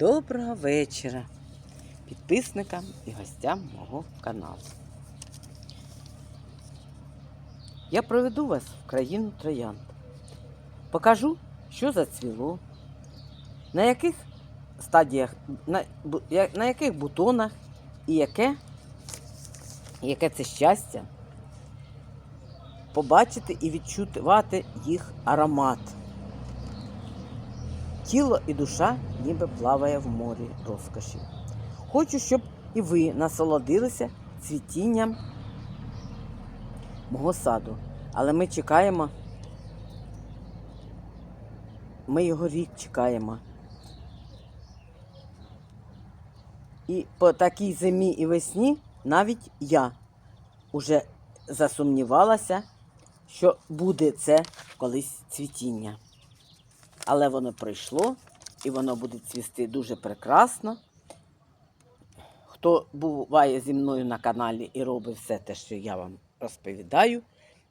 Доброго вечора підписникам і гостям мого каналу. Я проведу вас в країну троянд. Покажу, що зацвіло, на яких стадіях, на, на яких бутонах і яке, яке це щастя побачити і відчувати їх аромат. Тіло і душа ніби плаває в морі розкоші. Хочу, щоб і ви насолодилися цвітінням мого саду. Але ми чекаємо. Ми його рік чекаємо. І по такій зимі і весні навіть я уже засумнівалася, що буде це колись цвітіння. Але воно прийшло і воно буде цвісти дуже прекрасно. Хто буває зі мною на каналі і робить все те, що я вам розповідаю,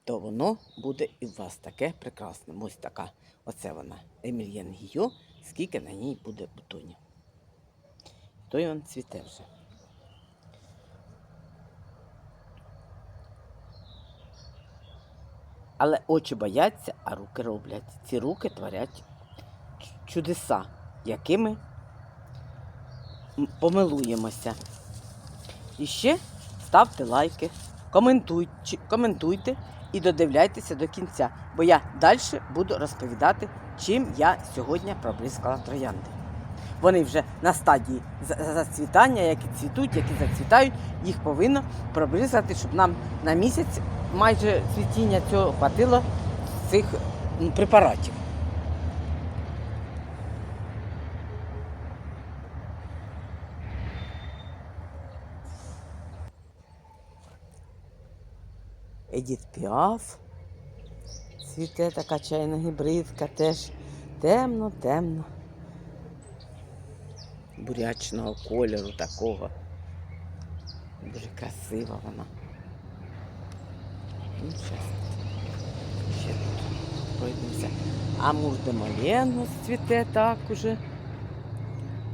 то воно буде і у вас таке прекрасне. Ось така, оце вона, Емільєн Гіо, скільки на ній буде бутонів. То й він цвіте вже. Але очі бояться, а руки роблять. Ці руки творять чудеса, якими помилуємося. І ще ставте лайки, коментуйте, і додивляйтеся до кінця, бо я далі буду розповідати, чим я сьогодні проблискала троянди. Вони вже на стадії за- за- зацвітання, які цвітуть, які зацвітають, їх повинно пробризати, щоб нам на місяць майже цвітіння цього хватило цих препаратів. Едіт Піаф. Цвіте така чайна гібридка, теж темно, темно. Бурячного кольору такого. Дуже красива вона. Ну. Ще тут пройдемося. Амур де Моленго цвіте так уже.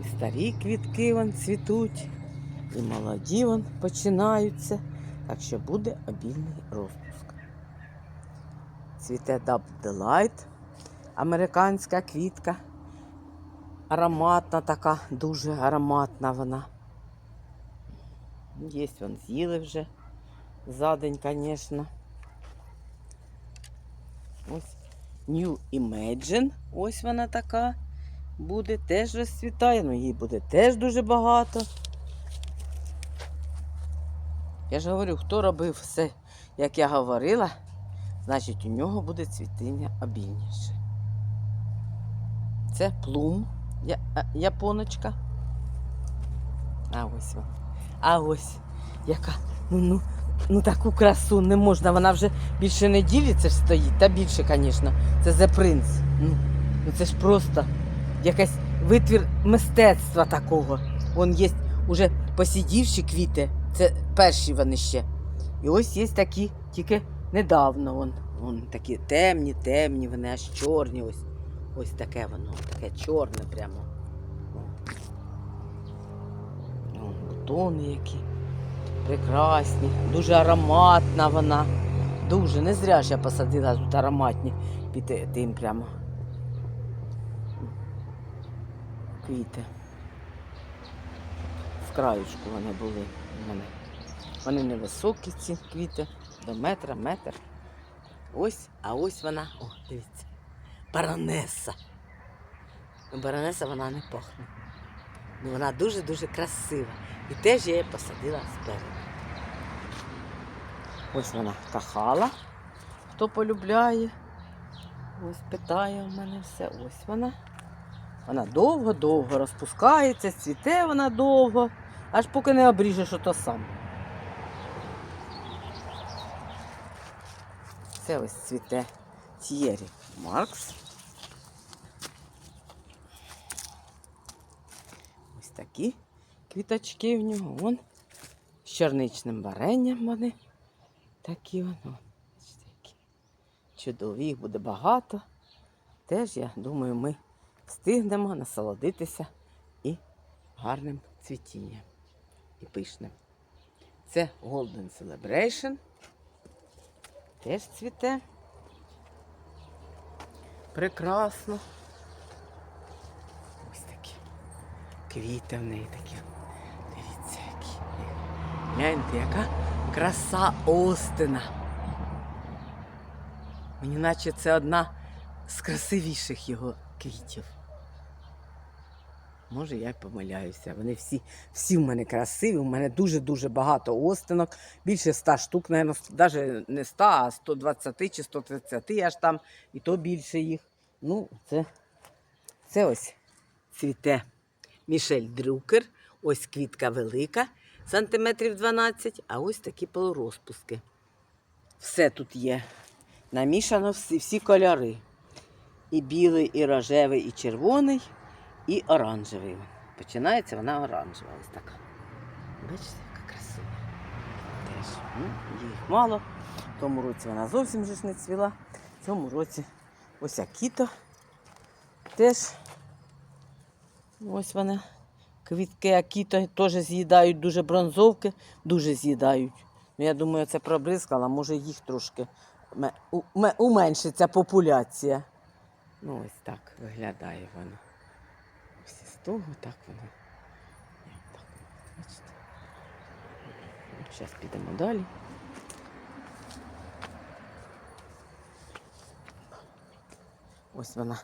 І старі квітки вон цвітуть, і молоді вон починаються. Так що буде обільний розпуск. Цвіте Dub Delight, американська квітка. Ароматна така, дуже ароматна вона. Є вон з'їли вже за день, звісно. Ось New Imagine, ось вона така. Буде теж розцвітає, ну її буде теж дуже багато. Я ж говорю, хто робив все, як я говорила, значить у нього буде цвітіння обільніше. Це плум я, японочка. А ось вона. А ось яка. Ну, ну, ну таку красу не можна. Вона вже більше неділі це ж стоїть, та більше, звісно. Це The Prince. Ну, ну це ж просто якийсь витвір мистецтва такого. Вон є уже посідівші квіти. Це перші вони ще. І ось є такі, тільки недавно. Вон, вон такі темні, темні, вони аж чорні. Ось, ось таке воно, таке чорне прямо. Вон бутони які. Прекрасні, дуже ароматна вона. Дуже. Не зря ж я посадила тут ароматні під тим прямо. Квіти. В краючку вони були мене. Вони невисокі, ці квіти, до метра, метр. Ось, а ось вона, о, дивіться, баронеса. Ну, Баронеса вона не пахне. Ну, вона дуже-дуже красива. І теж я її посадила спереду. Ось вона кахала. Хто полюбляє. Ось питає у мене все. Ось вона. Вона довго-довго розпускається, цвіте вона довго, аж поки не обріжеш ото сам. Це ось цвіте Т'єрі Маркс. Ось такі квіточки в нього. Вон з чорничним варенням вони. Такі воно. Чудові, їх буде багато. Теж, я думаю, ми встигнемо насолодитися і гарним цвітінням і пишним. Це Golden Celebration. Теж цвіте. Прекрасно. Ось такі квіти в неї такі. Дивіться, які. Гляньте, яка краса Остина. Мені наче це одна з красивіших його квітів. Може, я помиляюся. Вони всі, всі в мене красиві. У мене дуже-дуже багато остинок. Більше 100 штук, навіть, не 100, а 120 чи 130 аж там, і то більше їх. Ну, це, це ось цвіте Мішель Дрюкер. Ось квітка велика, сантиметрів 12, а ось такі полурозпуски. Все тут є. Намішано всі, всі кольори. І білий, і рожевий, і червоний, і оранжевий. Починається вона оранжева. Ось така. Бачите, яка красива. Теж. Ну, їх мало. В тому році вона зовсім ж не цвіла. В цьому році ось акіто. Теж ось вона. Квітки акіто теж з'їдають дуже бронзовки, дуже з'їдають. Ну, я думаю, це пробризкала, може їх трошки уменшиться популяція. Ну, ось так виглядає воно. Того так воно. Так, бачите? Зараз підемо далі. Ось вона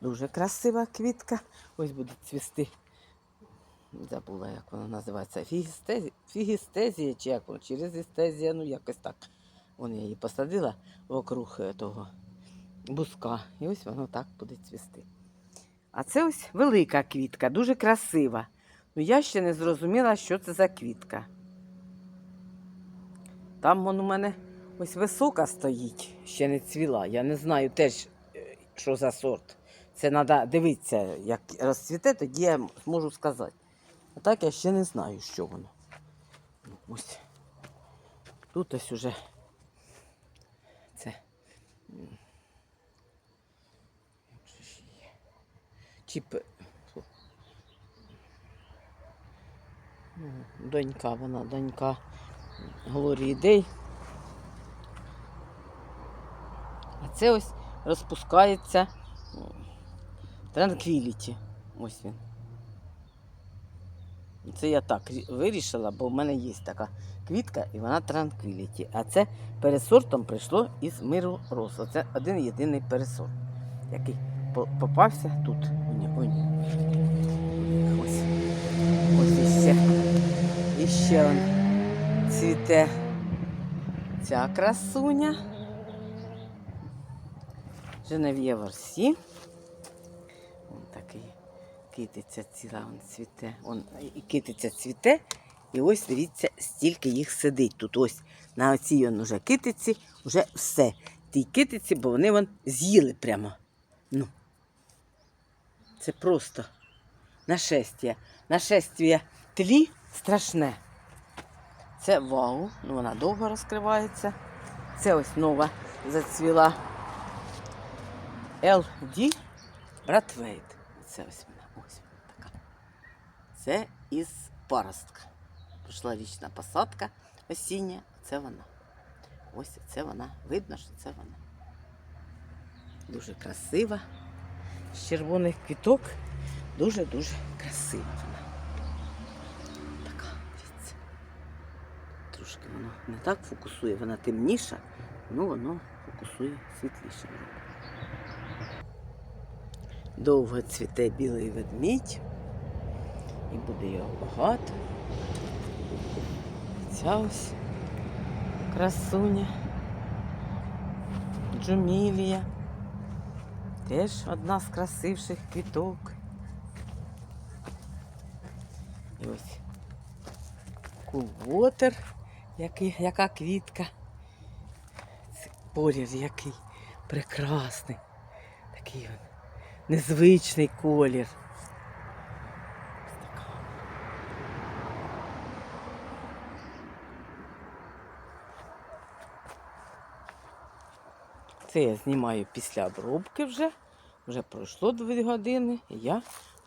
дуже красива квітка. Ось буде цвісти. Забула, як вона називається. Фігістезія, фігістезія чи як воно? Чи резистезія, ну якось так. Вон я її посадила вокруг е, того буска. І ось воно так буде цвісти. А це ось велика квітка, дуже красива. Ну я ще не зрозуміла, що це за квітка. Там вон у мене ось висока стоїть, ще не цвіла. Я не знаю теж, е, що за сорт. Це треба дивитися, як розцвіте, тоді я зможу сказати. А так я ще не знаю, що воно. Ну, Ось. Тут ось уже це. м, Як же ж її? Ну, Донька, вона донька Глорії А це ось розпускається Транквіліті. Ось він. Це я так вирішила, бо в мене є така квітка і вона транквіліті. А це пересортом прийшло із миру роз. Це один єдиний пересорт, який попався тут. Ой, ой. Ось. Ось іще. Іще он цвіте ця красуня. Женев'є Ворсі. Вон такий китиця ціла, он цвіте. Он, і китиця цвіте. І ось дивіться, стільки їх сидить тут. Ось на оцій он уже китиці, вже все. Тій китиці, бо вони вон з'їли прямо. Ну. Це просто нашестя. Нашестя тлі страшне. Це вау, ну вона довго розкривається. Це ось нова зацвіла. LD Братвейт. Це ось вона, ось вона така. Це із паростка. Прийшла річна посадка осіння. Це вона. Ось це вона. Видно, що це вона. Дуже красива. З червоних квіток. Дуже-дуже красива вона. Така, дивіться. Трошки воно не так фокусує, вона темніша, ну воно фокусує світліше. Довго цвіте білий ведмідь. І буде його багато. Ця ось красуня. Джумілія. Теж одна з красивших квіток. І ось кулвотер, який, яка квітка. Колір який прекрасний. Такий він незвичний колір. Це я знімаю після обробки вже. Вже пройшло 2 години. І я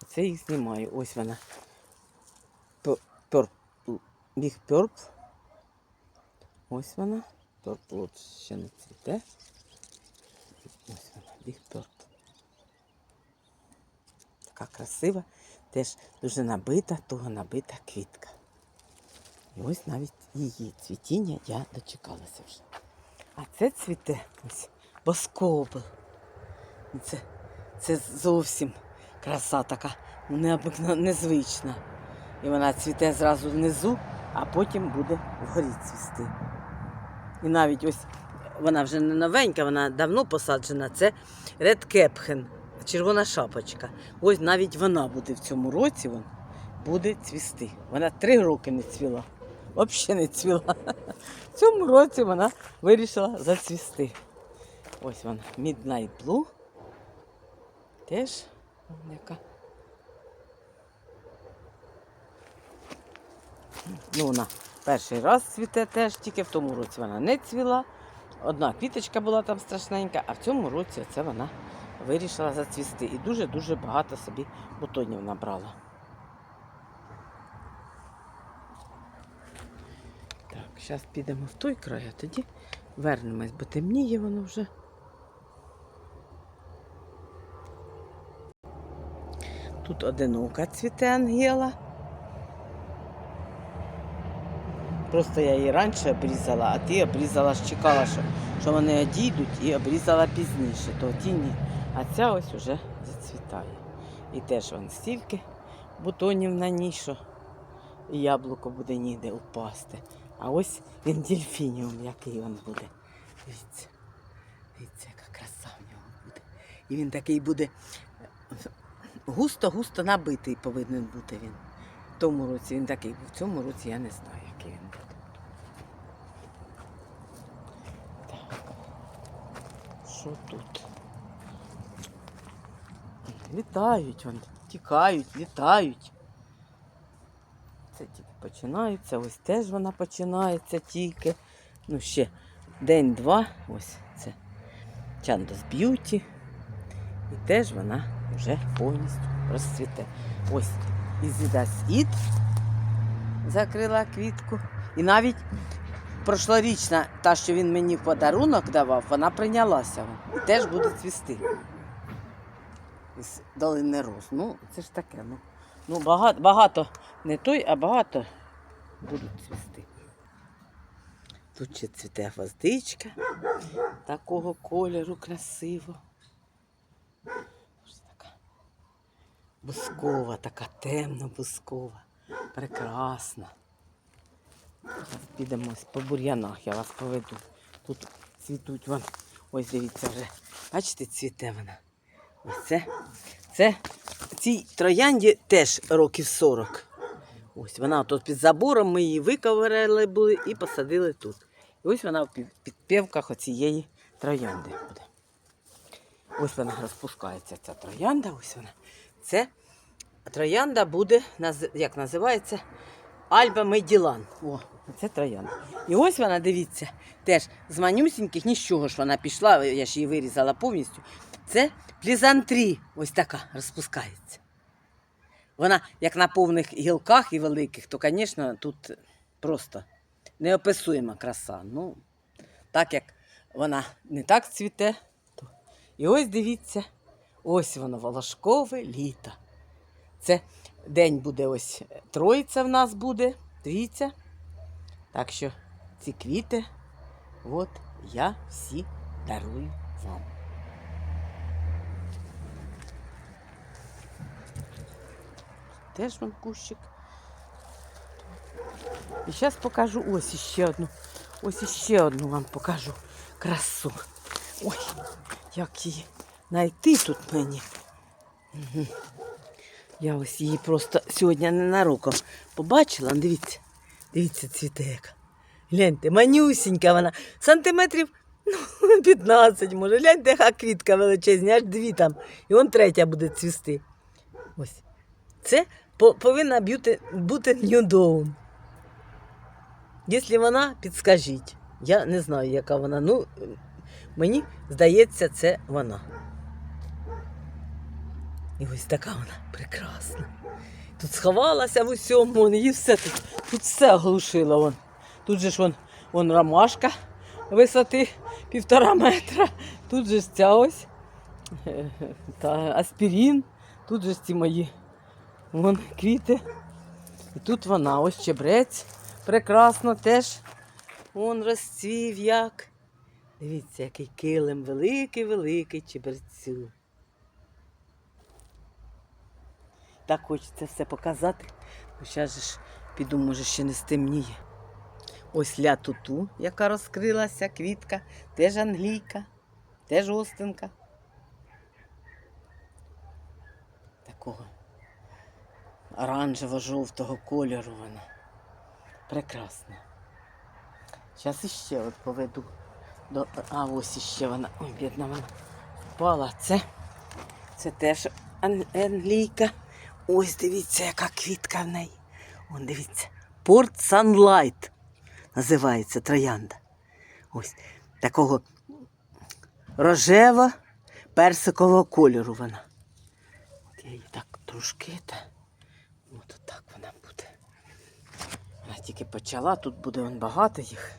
це їх знімаю. Ось вона. Big Purple. Ось вона. От ще не цвіте. Ось вона, Big Purple. Така красива, теж дуже набита, того набита квітка. І ось навіть її цвітіння я дочекалася вже. А це цвіте ось боскобл. Це, це зовсім краса така необикна, незвична. І вона цвіте зразу внизу, а потім буде вгорі цвісти. І навіть ось вона вже не новенька, вона давно посаджена. Це Red Caphen, червона шапочка. Ось навіть вона буде в цьому році вон, буде цвісти. Вона три роки не цвіла. Взагалі не цвіла. В цьому році вона вирішила зацвісти. Ось вона, Midnight Blue. Теж яка. Ну, вона перший раз цвіте теж, тільки в тому році вона не цвіла. Одна квіточка була там страшненька, а в цьому році це вона вирішила зацвісти. І дуже-дуже багато собі бутонів набрала. Так, зараз підемо в той край, а тоді вернемось, бо темніє воно вже. Тут одинока цвіте ангела. Просто я її раніше обрізала, а ти обрізала, чекала, що, що вони одійдуть і обрізала пізніше, то ті ні. А ця ось уже зацвітає. І теж вон стільки бутонів на ній, що яблуко буде ніде упасти. А ось він дельфініум, який він буде. Дивіться. Дивіться, яка краса в нього буде. І він такий буде густо-густо набитий повинен бути він. В тому році він такий. В цьому році я не знаю, який він буде. Так. Що тут? Літають вони, тікають, літають. Це тільки починається, ось теж вона починається тільки. Ну, ще день-два. Ось це Чандос Б'юті. І теж вона вже повністю розцвіте. Ось Ізіда Сід закрила квітку. І навіть прошлорічна, та, що він мені в подарунок давав, вона прийнялася. І теж буде цвісти. Із долини роз. Ну, це ж таке. Ну, ну багато, багато не той, а багато будуть цвісти. Тут ще цвіте гвоздичка такого кольору красиво. Ось така бускова, така темна бускова, прекрасна. Зараз підемо по бур'янах, я вас поведу. Тут цвітуть вон. Ось дивіться вже. Бачите, цвіте вона. Ось це. Це цій троянді теж років 40. Ось вона тут під забором, ми її виковирали були і посадили тут. І ось вона в під- підпівках оцієї троянди буде. Ось вона розпускається, ця троянда. Ось вона. Це троянда буде, як називається, Альба Меділан. О, це троянда. І ось вона, дивіться, теж з манюсіньких, нічого ж вона пішла, я ж її вирізала повністю. Це плізантрі, ось така розпускається. Вона як на повних гілках і великих, то, звісно, тут просто неописуєма краса. Ну, так як вона не так цвіте, то. І ось дивіться, ось воно волошкове літо. Це день буде ось троїця в нас буде. Дивіться. Так що ці квіти, от я всі дарую вам. Теж вам кущик. І зараз покажу ось іще одну. Ось іще одну вам покажу красу. Ой, як її знайти тут мені. Я ось її просто сьогодні ненароком побачила. Дивіться, дивіться, цвіте яка. Гляньте, манюсінька вона. Сантиметрів ну, 15 може. Гляньте, яка квітка величезна, аж дві там. І он третя буде цвісти. Ось. Це по- повинна бути, бути New Якщо вона, підскажіть. Я не знаю, яка вона. Ну, мені здається, це вона. І ось така вона прекрасна. Тут сховалася в усьому, вон, її все тут, тут все оглушило. Вон. Тут же ж вон, вон ромашка висоти півтора метра. Тут же ж ця ось та аспірін. Тут же ж ці мої вон, квіти. І тут вона, ось чебрець. Прекрасно теж. Вон розцвів як. Дивіться, який килим великий-великий чебрецю. Так хочеться все показати. Зараз ж піду, може, ще не стемніє. Ось ля туту, яка розкрилася, квітка, теж англійка, теж остинка. Такого оранжево-жовтого кольору вона. Прекрасна. Зараз іще от поведу. До... А ось іще вона. Ой, бідна вона впала. Це, це теж ан- англійка. Ось дивіться, яка квітка в неї. Вон дивіться. Порт Sunlight називається троянда. Ось такого рожево персикового кольору вона. От я її так трошки. Та... От так вона буде. Вона тільки почала, тут буде вон багато їх.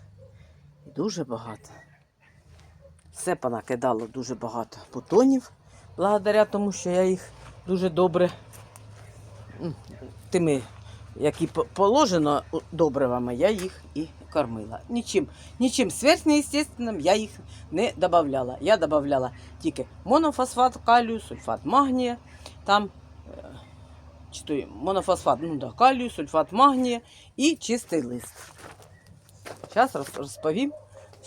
Дуже багато. Все понакидало дуже багато бутонів, благодаря тому, що я їх дуже добре тими, які положено добривами, я їх і кормила. Нічим, нічим сверхъестественним я їх не додавала. Я додавала тільки монофосфат калію, сульфат магнія, там е, чи то монофосфат, ну да, калію, сульфат магнія і чистий лист. Зараз розповім,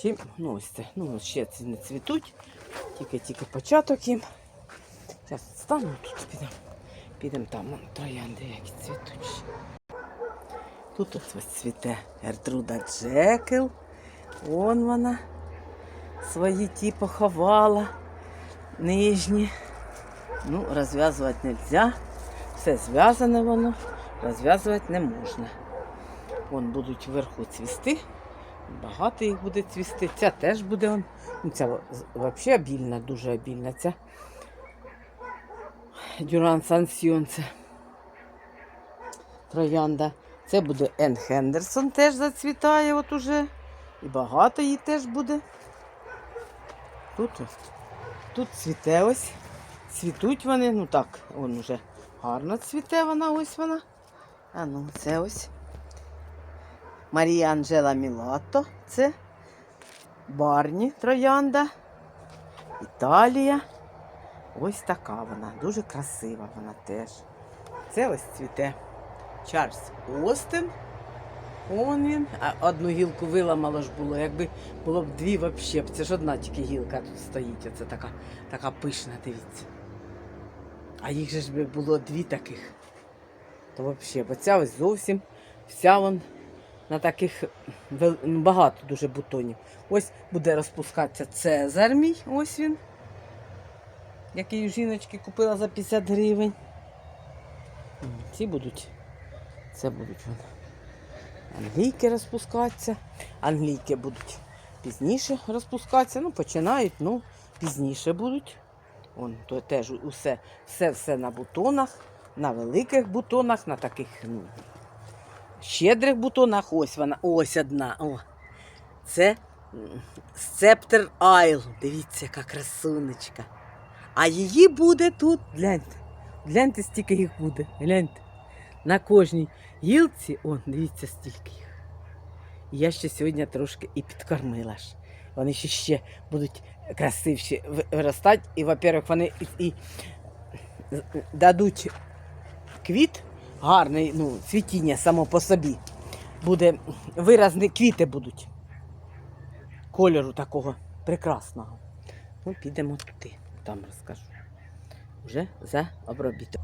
чим ну ось це. Ну, ще ці не цвітуть, тільки-тільки початок їм. Зараз стану тут, підемо. Підемо там, вон, троянди, які цвітуть. Тут ось цвіте Гертруда Джекел. Вон вона. Свої ті поховала. Нижні. Ну, розв'язувати не можна. Все зв'язане воно, розв'язувати не можна. Вон будуть вверху цвісти. Багато їх буде цвісти. Ця теж буде. он. Ну, ця взагалі обільна, дуже обільна. Ця Дюран Сансьйон. Це троянда. Це буде Ен Хендерсон теж зацвітає от уже. І багато її теж буде. Тут, тут цвіте ось. Цвітуть вони, ну так, вон уже гарно цвіте вона, ось вона. А ну, це ось. Марія Анджела Мілато. Це Барні Троянда. Італія. Ось така вона. Дуже красива вона теж. Це ось цвіте. Чарльз Остин. Он він. А одну гілку виламало ж було. Якби було б дві взагалі. Це ж одна тільки гілка тут стоїть. Оце така, така пишна, дивіться. А їх же ж було дві таких. То взагалі, бо ця ось зовсім вся вон на таких багато дуже бутонів. Ось буде розпускатися Цезар мій, ось він. Який у жіночки купила за 50 гривень. Ці будуть. Це будуть вони. Англійки розпускатися. Англійки будуть пізніше розпускатися. Ну, починають, ну, пізніше будуть. Вон, то теж усе, все, все на бутонах, на великих бутонах, на таких ну, щедрих бутонах. Ось вона, ось одна. О. Це Сцептер Айл. Дивіться, яка красунечка. А її буде тут. Гляньте. Гляньте, стільки їх буде. Гляньте. На кожній гілці, он, дивіться, стільки їх. Я ще сьогодні трошки і підкормила ж. Вони ще, ще будуть красивші виростати. І, во-первых, вони і, і дадуть квіт, гарний, ну, цвітіння само по собі. Буде виразні квіти будуть. Кольору такого прекрасного. Ну, підемо туди, там розкажу. Вже за обробіток.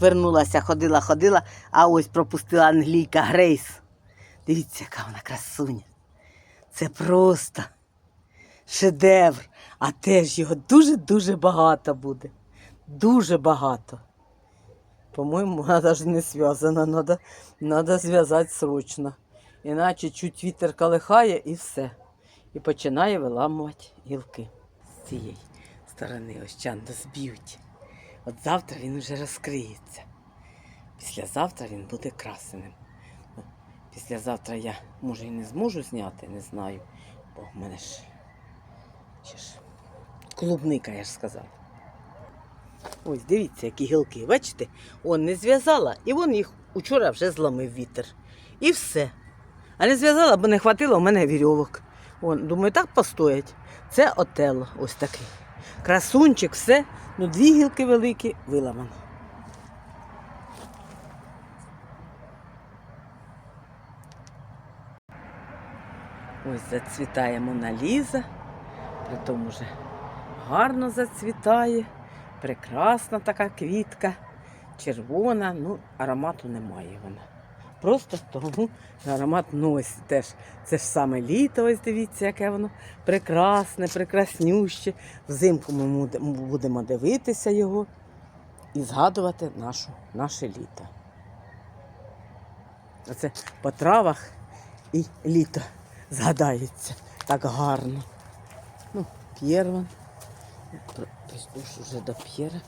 Вернулася, ходила, ходила, а ось пропустила англійка Грейс. Дивіться, яка вона красуня. Це просто шедевр. А теж його дуже-дуже багато буде. Дуже багато. По-моєму, вона навіть не зв'язана. Надо, надо зв'язати срочно. Іначе чуть вітер колихає і все. І починає виламувати гілки з цієї сторони. Ось чандо зб'ють. От завтра він вже розкриється. Післязавтра він буде красеним. Післязавтра я, може, і не зможу зняти, не знаю. Бо в мене ж, ще ж клубника, я ж сказала. Ось дивіться, які гілки. Бачите, он не зв'язала, і вон їх учора вже зламив вітер. І все. А не зв'язала, бо не хватило в мене вірьовок. Вон, думаю, так постоять. Це отело, ось такий. Красунчик, все. Ну, дві гілки великі виламано. Ось зацвітає Моналіза, при тому вже гарно зацвітає, прекрасна така квітка, червона, ну аромату немає вона. Просто тому аромат ну ось теж. Це ж саме літо, ось дивіться, яке воно прекрасне, прекраснюще. Взимку ми будемо дивитися його і згадувати нашу, наше літо. Оце по травах і літо згадається так гарно. Ну, П'єр вон. Прийду вже до П'єра.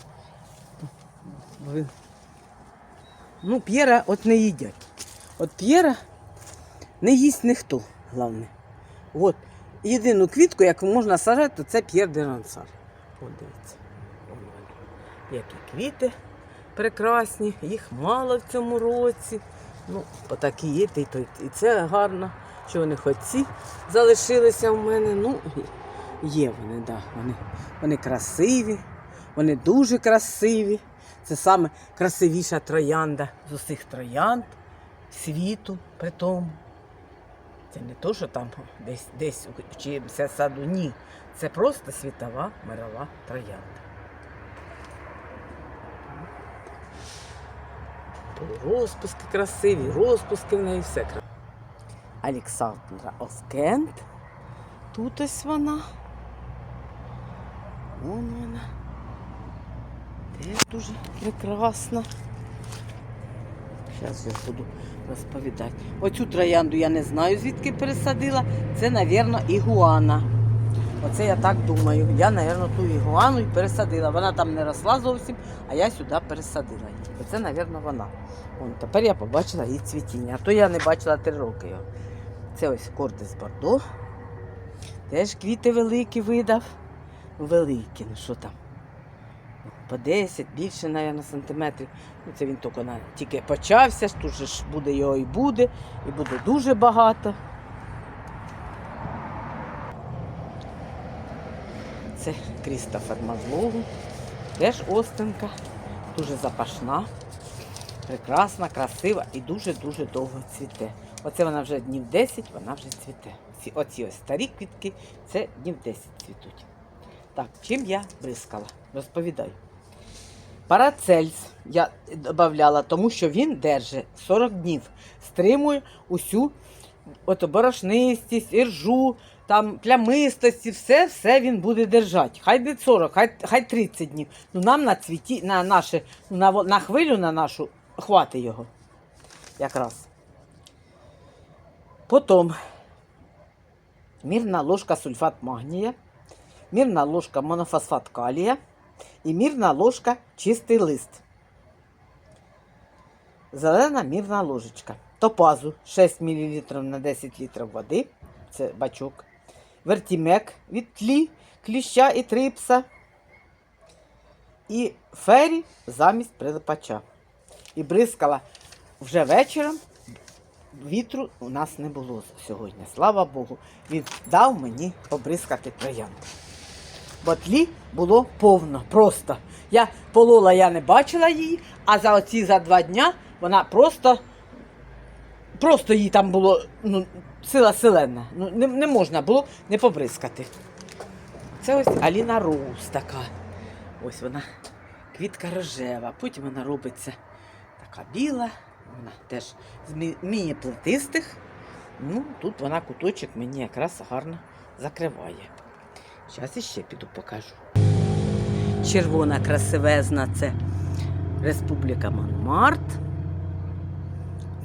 Ну, П'єра от не їдять. От П'єра не їсть ніхто, головне. От. Єдину квітку, яку можна сажати, то це П'єр де Рансар. От дивіться. Які квіти прекрасні, їх мало в цьому році. Ну, отакі є, і, і це гарно, що вони хоч ці залишилися в мене. Ну, є вони, да, вони, вони красиві, вони дуже красиві. Це саме красивіша троянда з усіх троянд світу при тому. Це не то, що там десь десь у чиїмся саду. Ні. Це просто світова мирова троянда. Розпуски красиві, розпуски в неї все красиве. Олександра Оскент. Тут ось вона. Вон вона. Теж дуже прекрасна. Зараз я буду розповідати. Оцю троянду я не знаю, звідки пересадила. Це, мабуть, ігуана. Оце я так думаю. Я, мабуть, ту ігуану і пересадила. Вона там не росла зовсім, а я сюди пересадила її. Оце, мабуть, вона. Вон, тепер я побачила її цвітіння. А то я не бачила три роки його. Це ось кордис Бордо. Теж квіти великі видав. Великі, ну що там? По 10, більше, мабуть, сантиметрів. Ну, це він тільки, на- тільки почався, тут же ж буде його і буде, і буде дуже багато. Це Крістофер Мазлову. Теж остинка, дуже запашна, прекрасна, красива і дуже-дуже довго цвіте. Оце вона вже днів 10, вона вже цвіте. Ці, оці ось старі квітки, це днів 10 цвітуть. Так, чим я бризкала? Розповідаю. Парацельс я додавала, тому що він держить 40 днів, стримує усю от борошнистість, іржу, там плямистості, все, все він буде держати. Хай де 40, хай, хай 30 днів. Ну нам на цвіті, на наше, ну, на, на хвилю на нашу хватить його. Якраз. Потім мірна ложка сульфат магнія, мірна ложка монофосфат калія і мірна ложка чистий лист. Зелена мірна ложечка. Топазу 6 мл на 10 літрів води. Це бачок. Вертімек від тлі, кліща і трипса. І фері замість прилипача. І бризкала вже вечором. Вітру у нас не було сьогодні. Слава Богу. Він дав мені побризкати троянду. Бо тлі було повно, просто. Я полола, я не бачила її, а за оці за два дня вона просто, просто їй там було ну, сила селена. Ну, не, не можна було не побризкати. Це ось Аліна Роуз така. Ось вона квітка рожева, потім вона робиться така біла, вона теж з мі- міні-плетистих. Ну, тут вона куточок мені якраз гарно закриває. Зараз іще піду покажу. Червона красивезна це Республіка Монмарт.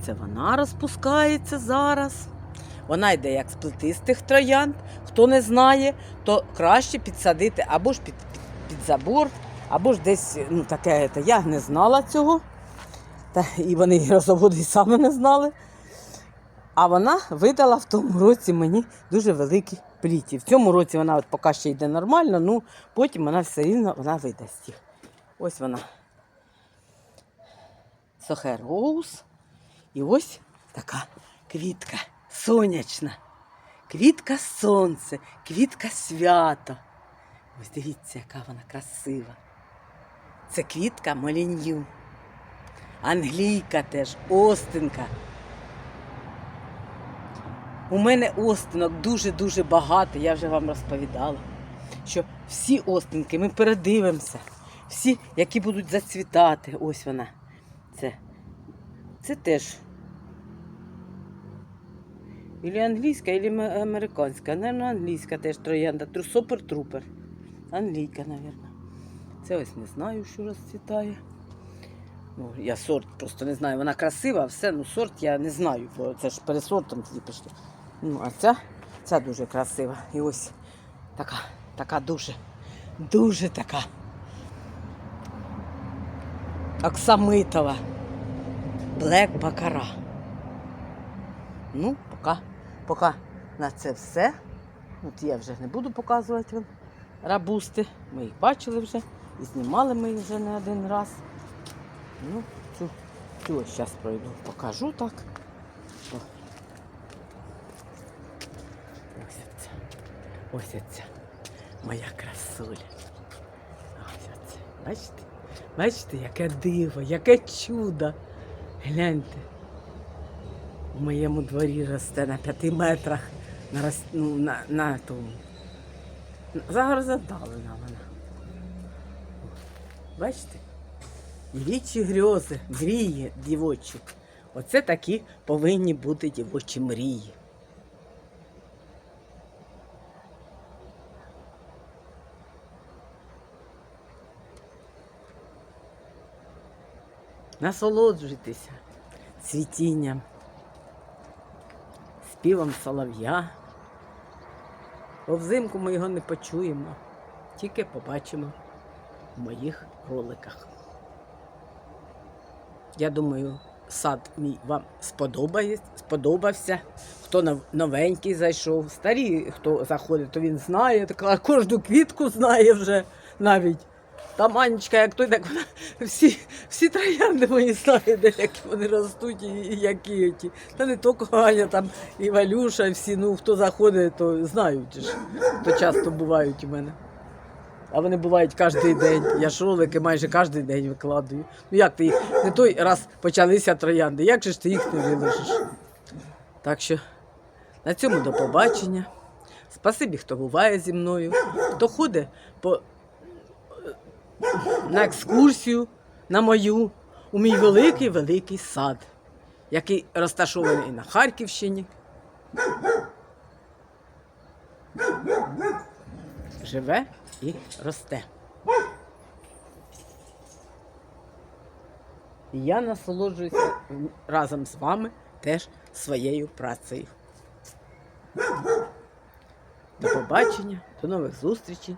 Це вона розпускається зараз. Вона йде як з плетистих троянд. Хто не знає, то краще підсадити або ж під, під, під забор, Або ж десь ну, таке, та я не знала цього. Та, і вони розоводи і саме не знали. А вона видала в тому році мені дуже великі пліті. В цьому році вона от поки ще йде нормально, ну потім вона все рівно вона видасть їх. Ось вона. Сохе роуз. І ось така квітка сонячна. Квітка сонце, квітка свято. Ось дивіться, яка вона красива. Це квітка Молінью. Англійка теж, Остинка. У мене остинок дуже-дуже багато, я вже вам розповідала, що всі остинки ми передивимося, всі, які будуть зацвітати. Ось вона. Це, це теж. Ілі англійська, ілі американська. Наверно, англійська теж троянда. Тру- Супер-трупер. Англійка, напевно. Це ось не знаю, що розцвітає. Ну, я сорт просто не знаю. Вона красива, все, ну сорт я не знаю, це ж перед сортом тоді пішло. Ну, а ця, ця дуже красива. І ось така, така дуже, дуже така. Оксамитова. Блек Бакара. Ну, поки, поки на це все. От я вже не буду показувати вам рабусти. Ми їх бачили вже і знімали ми їх вже не один раз. Ну, цю, цю ось зараз пройду, покажу так. О. Ось оця. Ось оця. Моя красуля. Ось оце. Бачите? Бачите, яке диво, яке чудо. Гляньте. У моєму дворі росте на п'яти метрах на, рос... ну, на, на тому. Загорзадалена вона. Бачите? Дівічі грьози, мрії дівочі. Оце такі повинні бути дівочі мрії. Насолоджуйтеся цвітінням, співом солов'я. Бо взимку ми його не почуємо, тільки побачимо в моїх роликах. Я думаю, сад мій вам сподобався. Хто новенький зайшов, старі, хто заходить, то він знає, така кожну квітку знає вже навіть. Та Манечка, як той, так вона всі, всі троянди мої знає, де які вони ростуть і, і які ті. Та не тільки Аня, там і Валюша, і всі, ну хто заходить, то знають ж, то часто бувають у мене. А вони бувають кожен день. Я ж ролики майже кожен день викладаю. Ну як ти їх? Не той раз почалися троянди, як же ж ти їх не виложиш? Так що на цьому до побачення. Спасибі, хто буває зі мною, хто ходить по, на екскурсію на мою, у мій великий великий сад, який розташований на Харківщині. Живе і росте. І я насолоджуюся разом з вами теж своєю працею. До побачення, до нових зустрічей.